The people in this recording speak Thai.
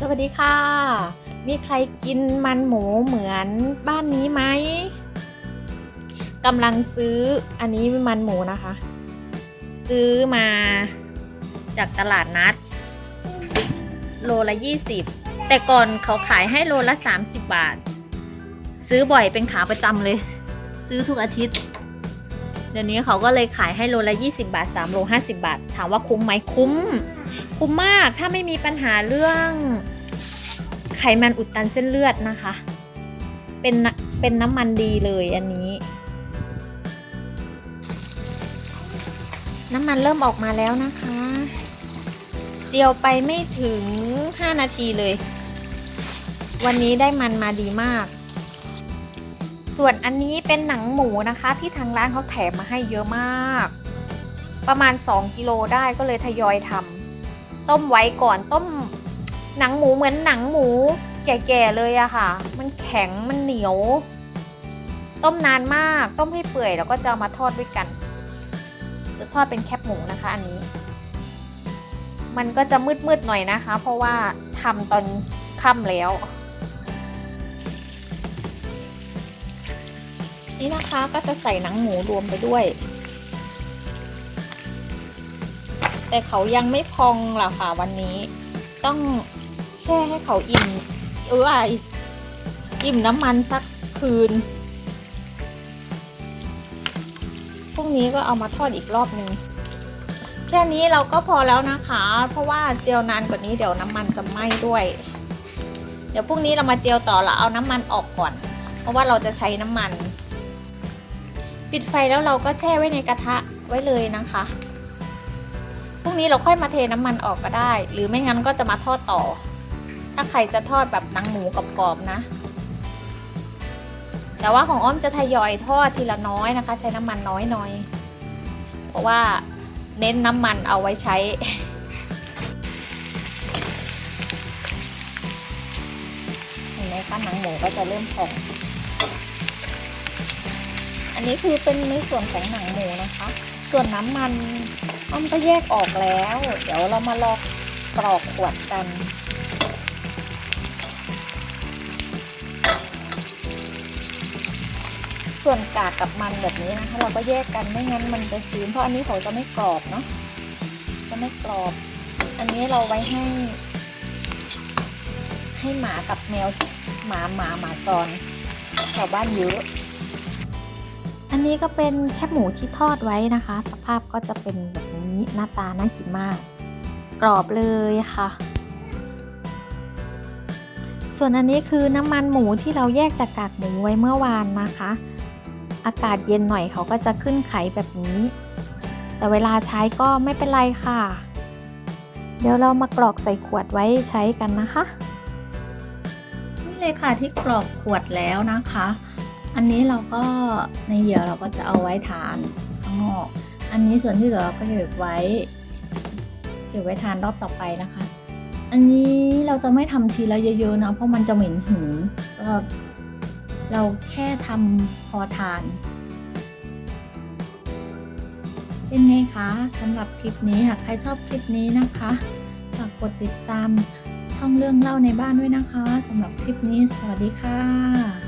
สวัสดีค่ะ มีใครกินมันหมูเหมือนบ้านนี้ไหมกำลังซื้ออันนี้มันหมูนะคะ ซื้อมาจากตลาดนัด โลละ 20 แต่ก่อนเขาขายให้โลละ 30 บาท ซื้อบ่อยเป็นขาประจำเลย ซื้อทุกอาทิตย์ เดี๋ยวนี้เขาก็เลยขายให้โลละ 20 บาท3โล50 บาท ถามว่าคุ้มไหมคุ้ม คุ้มมากถ้าไม่มีปัญหาเรื่องไขมันอุดตันเส้นเลือดนะคะ เป็นน้ำเป็นน้ำมันดีเลยอันนี้ น้ำมันเริ่มออกมาแล้วนะคะ เจียวไปไม่ถึง 5 นาทีเลย วันนี้ได้มันมาดีมาก ส่วนอันนี้เป็นหนังหมูนะคะ ที่ทางร้านเขาแถมมาให้เยอะมาก ประมาณ 2 กิโลได้ก็เลยทยอยทำ ต้มไว้ก่อนต้มหนังหมูเหมือนหนังหมู แก่ๆเลยอะค่ะ มันแข็งมันเหนียว ต้มนานมากต้มให้เปื่อยแล้วก็จะามาทอดด้วยกัน จะทอดเป็นแคบหมูนะคะอันนี้ มันก็จะมืดๆหน่อยนะคะ เพราะว่าทำตอนค่ำแล้วนี่นะคะก็จะใส่หนังหมูรวมไปด้วย แต่เขายังไม่พองหรอค่ะวันนี้ ต้องแช่ให้เขาอิ่มเออไออิ่มน้ำมันสักคืนพรุ่งนี้ก็เอามาทอดอีกรอบหนึ่งแค่นี้เราก็พอแล้วนะคะ เพราะว่าเจียวนานกว่านี้เดี๋ยวน้ำมันจะไหม้ด้วย เดี๋ยวพรุ่งนี้เรามาเจียวต่อแล้วเอาน้ำมันออกก่อน เพราะว่าเราจะใช้น้ำมัน ปิดไฟแล้วเราก็แช่ไว้ในกระทะไว้เลยนะคะ นี้เราค่อยมาเทน้ำมันออกก็ได้ หรือไม่งั้นก็จะมาทอดต่อ ถ้าใครจะทอดแบบหนังหมูกรอบๆนะ แต่ว่าของอ้อมจะทยอยทอดทีละน้อยนะคะ ใช้น้ำมันน้อยหน่อย เพราะว่าเน้นน้ำมันเอาไว้ใช้เห็นไหมคะหนังหมูก็จะเริ่มพองอันนี้คือเป็นในส่วนของหนังหมูนะคะ ส่วนน้ำมัน อ้อมก็แยกออกแล้ว เดี๋ยวเรามาลอกกรอกขวดกันส่วนกากกับมันแบบนี้นะคะเราก็แยกกันไม่งั้นมันจะชื้นเพราะอันนี้เขาจะไม่กรอบเนาะจะไม่กรอบ อันนี้เราไว้ให้ ให้หมากับแมวหมาหมาหมาจรแถวบ้านเยอะ อันนี้ก็เป็นแคบหมูที่ทอดไว้นะคะ สภาพก็จะเป็นแบบนี้หน้าตาน่ากินมาก กรอบเลยค่ะ ส่วนอันนี้คือน้ำมันหมูที่เราแยกจากกากหมูไว้เมื่อวานนะคะ อากาศเย็นหน่อยเขาก็จะขึ้นไขแบบนี้ แต่เวลาใช้ก็ไม่เป็นไรค่ะ เดี๋ยวเรามากรอกใส่ขวดไว้ใช้กันนะคะ นี่เลยค่ะที่กรอกขวดแล้วนะคะ อันนี้เราก็ในเหยื่อเราก็จะเอาไว้ทานข้างนอก อันนี้ส่วนที่เหลือเราก็เก็บไว้ เก็บไว้ทานรอบต่อไปนะคะ อันนี้เราจะไม่ทำทีละเยอะๆนะเพราะมันจะเหม็นหืนก็เราแค่ทำพอทาน เป็นไงคะสำหรับคลิปนี้หากใครชอบคลิปนี้นะคะฝากกดติดตามช่องเรื่องเล่าในบ้านด้วยนะคะสำหรับคลิปนี้สวัสดีค่ะ